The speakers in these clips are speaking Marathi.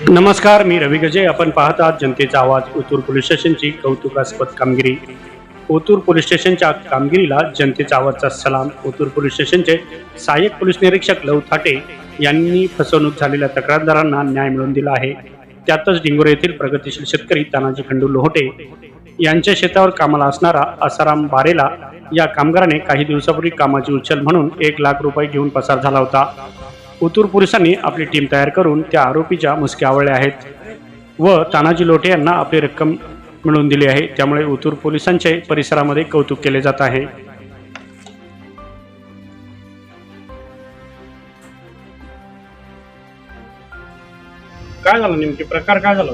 नमस्कार मी रवी गजे. आपण पाहत आहात जनतेचा आवाज. ओतूर पोलीस स्टेशनची कौतुकास्पद कामगिरी. ओतूर पोलीस स्टेशनच्या कामगिरीला जनतेचा आवाजचा सलाम. ओतूर पोलीस स्टेशनचे सहाय्यक पोलीस निरीक्षक लव थाटे यांनी फसवणूक झालेल्या तक्रारदारांना न्याय मिळवून दिला आहे. त्यातच डिंगोरे येथील प्रगतीशील शेतकरी तानाजी खंडू लोहोटे यांच्या शेतावर कामाला असणारा आसाराम बारेला या कामगाराने काही दिवसापूर्वी कामाची उचल म्हणून एक लाख रुपये घेऊन पसार झाला होता. ओतूर पोलिसांनी आपली टीम तयार करून त्या आरोपीच्या मुसक्या आवळल्या आहेत. व तानाजी लोटे यांना आपली रक्कम मिळवून दिली आहे. त्यामुळे ओतूर पोलिसांचे परिसरामध्ये कौतुक केले जात आहे. काय झालं नेमके? प्रकार काय झाला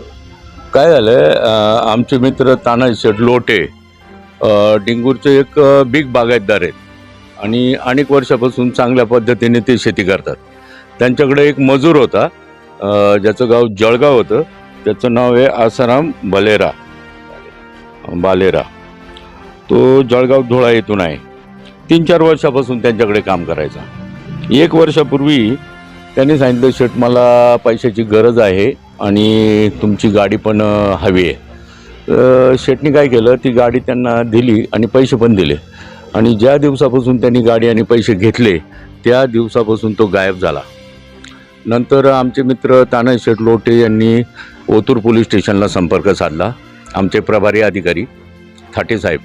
काय झालंय अं, आमचे मित्र तानाजी शेठ लोटे डिंगूरचे एक बिग बागायतदार आहेत. आणि अनेक वर्षापासून चांगल्या पद्धतीने ते शेती करतात. त्यांच्याकडे एक मजूर होता ज्याचं गाव जळगाव होतं. त्याचं नाव आहे आसाराम बलेरा. बालेरा. तो जळगाव धुळा येथून आहे. तीन चार वर्षापासून त्यांच्याकडे काम करायचा. एक वर्षापूर्वी त्यांनी सांगितलं शेठ मला पैशाची गरज आहे आणि तुमची गाडी पण हवी आहे. तर शेठनी काय केलं ती गाडी त्यांना दिली आणि पैसे पण दिले. आणि ज्या दिवसापासून त्यांनी गाडी आणि पैसे घेतले त्या दिवसापासून तो गायब झाला. नंतर आमचे मित्र तानाजी शेठ लोटे यांनी ओतूर पोलीस स्टेशनला संपर्क साधला. आमचे प्रभारी अधिकारी थाटे साहेब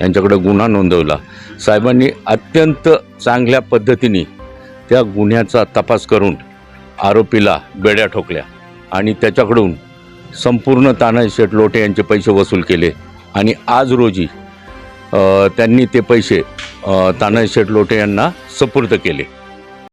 यांच्याकडे गुन्हा नोंदवला. साहेबांनी अत्यंत चांगल्या पद्धतीने त्या गुन्ह्याचा तपास करून आरोपीला बेड्या ठोकल्या आणि त्याच्याकडून संपूर्ण तानाजी शेठ लोटे यांचे पैसे वसूल केले आणि आज रोजी त्यांनी ते पैसे तानाजी शेठ लोटे यांना सपूर्द केले.